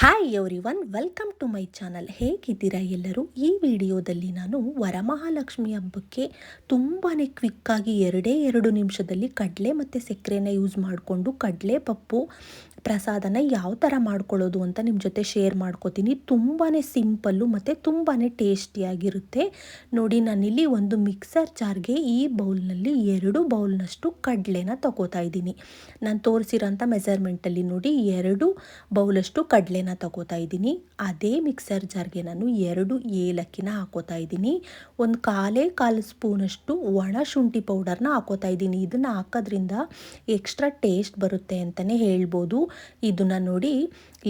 Hi everyone welcome to my channel ಹೇಗಿದ್ದೀರಾ ಎಲ್ಲರೂ? ಈ ವಿಡಿಯೋದಲ್ಲಿ ನಾನು ವರಮಹಾಲಕ್ಷ್ಮಿ ಹಬ್ಬಕ್ಕೆ ತುಂಬಾ ಕ್ವಿಕ್ಕಾಗಿ ಎರಡೇ ಎರಡು ನಿಮಿಷದಲ್ಲಿ ಕಡಲೆ ಮತ್ತು ಸಕ್ಕರೆನ ಯೂಸ್ ಮಾಡಿಕೊಂಡು ಕಡಲೆ ಪಪ್ಪು ಪ್ರಸಾದನ ಯಾವ ಥರ ಮಾಡ್ಕೊಳ್ಳೋದು ಅಂತ ನಿಮ್ಮ ಜೊತೆ ಶೇರ್ ಮಾಡ್ಕೋತೀನಿ. ತುಂಬಾ ಸಿಂಪಲ್ಲು ಮತ್ತು ತುಂಬಾ ಟೇಸ್ಟಿಯಾಗಿರುತ್ತೆ ನೋಡಿ, ನಾನಿಲ್ಲಿ ಒಂದು ಮಿಕ್ಸರ್ ಜಾರ್ಗೆ ಈ ಬೌಲ್ನಲ್ಲಿ ಎರಡು ಬೌಲ್ನಷ್ಟು ಕಡಲೆನ ತಗೋತಾ ಇದ್ದೀನಿ. ನಾನು ತೋರಿಸಿರೋಂಥ ಮೆಸರ್ಮೆಂಟಲ್ಲಿ ನೋಡಿ, ಎರಡು ಬೌಲಷ್ಟು ಕಡಲೆನ ತಗೋತಾ ಇದ್ದೀನಿ. ಅದೇ ಮಿಕ್ಸರ್ ಜಾರ್ಗೆ ನಾನು ಎರಡು ಏಲಕ್ಕಿನ ಹಾಕೋತಾ ಇದ್ದೀನಿ. ಒಂದು ಕಾಲೇ ಕಾಲು ಸ್ಪೂನಷ್ಟು ಒಣ ಶುಂಠಿ ಪೌಡರ್ನ ಹಾಕೋತಾ ಇದ್ದೀನಿ. ಇದನ್ನು ಹಾಕೋದ್ರಿಂದ ಎಕ್ಸ್ಟ್ರಾ ಟೇಸ್ಟ್ ಬರುತ್ತೆ ಅಂತಲೇ ಹೇಳ್ಬೋದು. ಇದನ್ನು ನೋಡಿ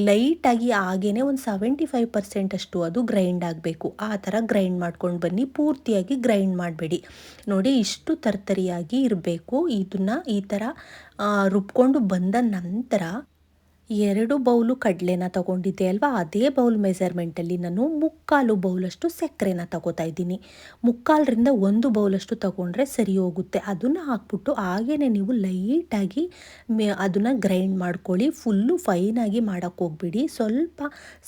ಲೈಟಾಗಿ ಹಾಗೇ ಒಂದು ಸೆವೆಂಟಿ ಫೈವ್ ಪರ್ಸೆಂಟಷ್ಟು ಅದು ಗ್ರೈಂಡ್ ಆಗಬೇಕು. ಆ ಥರ ಗ್ರೈಂಡ್ ಮಾಡ್ಕೊಂಡು ಬನ್ನಿ. ಪೂರ್ತಿಯಾಗಿ ಗ್ರೈಂಡ್ ಮಾಡಬೇಡಿ. ನೋಡಿ ಇಷ್ಟು ತರ್ತರಿಯಾಗಿ ಇರಬೇಕು. ಇದನ್ನು ಈ ಥರ ರುಬ್ಕೊಂಡು ಬಂದ ನಂತರ ಎರಡು ಬೌಲು ಕಡಲೆನ ತಗೊಂಡಿದ್ದೆ ಅಲ್ವಾ? ಅದೇ ಬೌಲ್ ಮೆಸರ್ಮೆಂಟಲ್ಲಿ ನಾನು ಮುಕ್ಕಾಲು ಬೌಲಷ್ಟು ಸಕ್ಕರೆನ ತಗೋತಾ ಇದ್ದೀನಿ. ಮುಕ್ಕಾಲರಿಂದ ಒಂದು ಬೌಲಷ್ಟು ತಗೊಂಡ್ರೆ ಸರಿ ಹೋಗುತ್ತೆ. ಅದನ್ನು ಹಾಕ್ಬಿಟ್ಟು ಹಾಗೇ ನೀವು ಲೈಟಾಗಿ ಮೆ, ಅದನ್ನು ಗ್ರೈಂಡ್ ಮಾಡ್ಕೊಳ್ಳಿ. ಫುಲ್ಲು ಫೈನಾಗಿ ಮಾಡೋಕ್ಕೆ ಹೋಗ್ಬಿಡಿ. ಸ್ವಲ್ಪ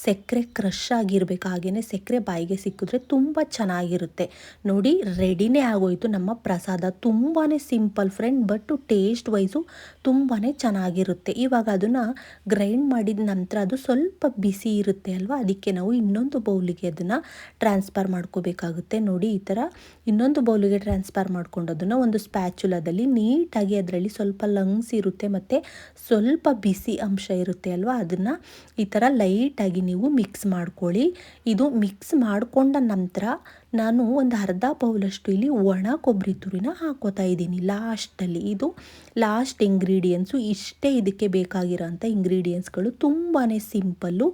ಸಕ್ಕರೆ ಕ್ರಷ್ ಆಗಿರಬೇಕು. ಹಾಗೇ ಸಕ್ಕರೆ ಬಾಯಿಗೆ ಸಿಕ್ಕಿದ್ರೆ ತುಂಬ ಚೆನ್ನಾಗಿರುತ್ತೆ. ನೋಡಿ, ರೆಡಿನೇ ಆಗೋಯಿತು ನಮ್ಮ ಪ್ರಸಾದ. ತುಂಬಾ simple friend, but taste wise ತುಂಬಾ ಚೆನ್ನಾಗಿರುತ್ತೆ. ಇವಾಗ ಅದನ್ನು ಗ್ರೈಂಡ್ ಮಾಡಿದ ನಂತರ ಅದು ಸ್ವಲ್ಪ ಬಿಸಿ ಇರುತ್ತೆ ಅಲ್ವಾ? ಅದಕ್ಕೆ ನಾವು ಇನ್ನೊಂದು ಬೌಲಿಗೆ ಅದನ್ನು ಟ್ರಾನ್ಸ್ಫರ್ ಮಾಡ್ಕೋಬೇಕಾಗುತ್ತೆ. ನೋಡಿ, ಈ ಥರ ಇನ್ನೊಂದು ಬೌಲಿಗೆ ಟ್ರಾನ್ಸ್ಫರ್ ಮಾಡ್ಕೊಂಡು ಅದನ್ನು ಒಂದು ಸ್ಪ್ಯಾಚುಲಾದಲ್ಲಿ ನೀಟಾಗಿ ಅದರಲ್ಲಿ ಸ್ವಲ್ಪ ಲಂಗ್ಸ್ ಇರುತ್ತೆ ಮತ್ತು ಸ್ವಲ್ಪ ಬಿಸಿ ಅಂಶ ಇರುತ್ತೆ ಅಲ್ವಾ? ಅದನ್ನು ಈ ಥರ ಲೈಟಾಗಿ ನೀವು ಮಿಕ್ಸ್ ಮಾಡ್ಕೊಳ್ಳಿ. ಇದು ಮಿಕ್ಸ್ ಮಾಡಿಕೊಂಡ ನಂತರ ನಾನು ಒಂದು ಅರ್ಧ ಪೌಲಷ್ಟು ಇಲ್ಲಿ ಒಣ ಕೊಬ್ಬರಿ ತುರಿನ ಹಾಕೋತಾ ಇದ್ದೀನಿ. ಲಾಸ್ಟಲ್ಲಿ ಇದು ಲಾಸ್ಟ್ ಇಂಗ್ರೀಡಿಯೆಂಟ್ಸು ಇಷ್ಟೇ ಇದಕ್ಕೆ ಬೇಕಾಗಿರೋಂಥ ಇಂಗ್ರೀಡಿಯೆಂಟ್ಸ್ಗಳು ತುಂಬಾ ಸಿಂಪಲ್ಲು.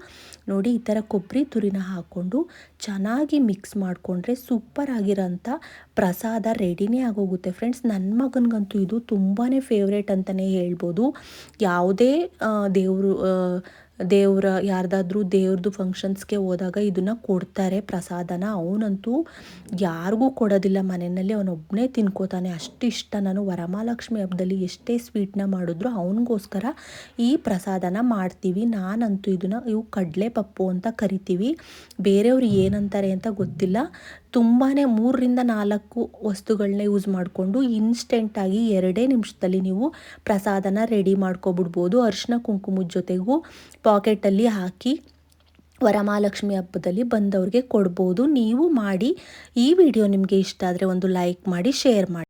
ನೋಡಿ, ಈ ಥರ ಕೊಬ್ಬರಿ ತುರಿನ ಹಾಕ್ಕೊಂಡು ಚೆನ್ನಾಗಿ ಮಿಕ್ಸ್ ಮಾಡಿಕೊಂಡ್ರೆ ಸೂಪರ್ ಆಗಿರೋಂಥ ಪ್ರಸಾದ ರೆಡಿನೇ ಆಗೋಗುತ್ತೆ. ಫ್ರೆಂಡ್ಸ್, ನನ್ನ ಮಗನಿಗಂತೂ ಇದು ತುಂಬಾ ಫೇವ್ರೇಟ್ ಅಂತಲೇ ಹೇಳ್ಬೋದು. ಯಾವುದೇ ದೇವರು ದೇವ್ರ, ಯಾರ್ದಾದ್ರೂ ದೇವ್ರದ್ದು ಫಂಕ್ಷನ್ಸ್ಗೆ ಹೋದಾಗ ಇದನ್ನು ಕೊಡ್ತಾರೆ ಪ್ರಸಾದನ. ಅವನಂತೂ ಯಾರಿಗೂ ಕೊಡೋದಿಲ್ಲ, ಮನೆಯಲ್ಲಿ ಅವನೊಬ್ಬನೇ ತಿನ್ಕೋತಾನೆ. ಅಷ್ಟು ಇಷ್ಟ ನಾನು ವರಮಹಾಲಕ್ಷ್ಮಿ ಹಬ್ಬದಲ್ಲಿ ಎಷ್ಟೇ ಸ್ವೀಟ್ನ ಮಾಡಿದ್ರು ಅವನಿಗೋಸ್ಕರ ಈ ಪ್ರಸಾದನ ಮಾಡ್ತೀವಿ. ನಾನಂತೂ ಇದನ್ನು, ಇವು ಕಡಲೆ ಪಪ್ಪು ಅಂತ ಕರಿತೀವಿ. ಬೇರೆಯವ್ರು ಏನಂತಾರೆ ಅಂತ ಗೊತ್ತಿಲ್ಲ. ತುಂಬಾ ಮೂರರಿಂದ ನಾಲ್ಕು ವಸ್ತುಗಳನ್ನ ಯೂಸ್ ಮಾಡಿಕೊಂಡು ಇನ್ಸ್ಟೆಂಟಾಗಿ ಎರಡೇ ನಿಮಿಷದಲ್ಲಿ ನೀವು ಪ್ರಸಾದನ ರೆಡಿ ಮಾಡ್ಕೊಬಿಡ್ಬೋದು. ಅರಿಶಿನ ಕುಂಕುಮದ ಜೊತೆಗೂ ಪಾಕೆಟಲ್ಲಿ ಹಾಕಿ ವರಮಹಾಲಕ್ಷ್ಮಿ ಹಬ್ಬದಲ್ಲಿ ಬಂದವ್ರಿಗೆ ಕೊಡ್ಬೋದು. ನೀವು ಮಾಡಿ ಈ ವಿಡಿಯೋ ನಿಮಗೆ ಇಷ್ಟ ಆದರೆ ಒಂದು ಲೈಕ್ ಮಾಡಿ ಶೇರ್ ಮಾಡಿ.